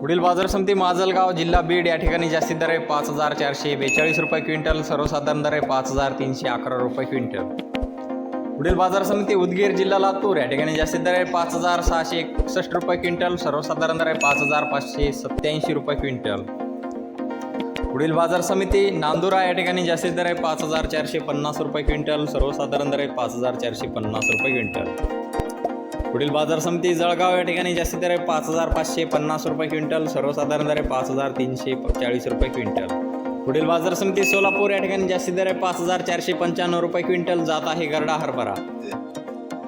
पुढील बाजार समिती माजलगाव जिल्हा बीड या ठिकाणी जास्तीत दर आहे पाच हजार चारशे बेचाळीस रुपये क्विंटल सर्वसाधारण दर आहे पाच हजार तीनशे अकरा रुपये क्विंटल. पुढील बाजार समिती उदगीर जिल्हा लातूर या ठिकाणी जास्तीत दर आहे पाच हजार सहाशे एकसष्ट रुपये क्विंटल सर्वसाधारण दर आहे पाच हजार पाचशे सत्याऐंशी रुपये क्विंटल. पुढील बाजार समिती नांदुरा या ठिकाणी जास्तीत दर आहे पाच हजार चारशे पन्नास रुपये क्विंटल सर्वसाधारण दर आहे पाच हजार चारशे पन्नास रुपये क्विंटल. पुढील बाजार समिती जळगाव या ठिकाणी जास्तीत दर आहे पाच हजार पाचशे पन्नास रुपये क्विंटल सर्वसाधारण दर आहे पाच हजार तीनशे चाळीस रुपये क्विंटल. पुढील बाजार समिती सोलापूर या ठिकाणी जास्तीत दर आहे पाच हजार चारशे पंच्याण्णव रुपये क्विंटल जात आहे गरडा हरभरा.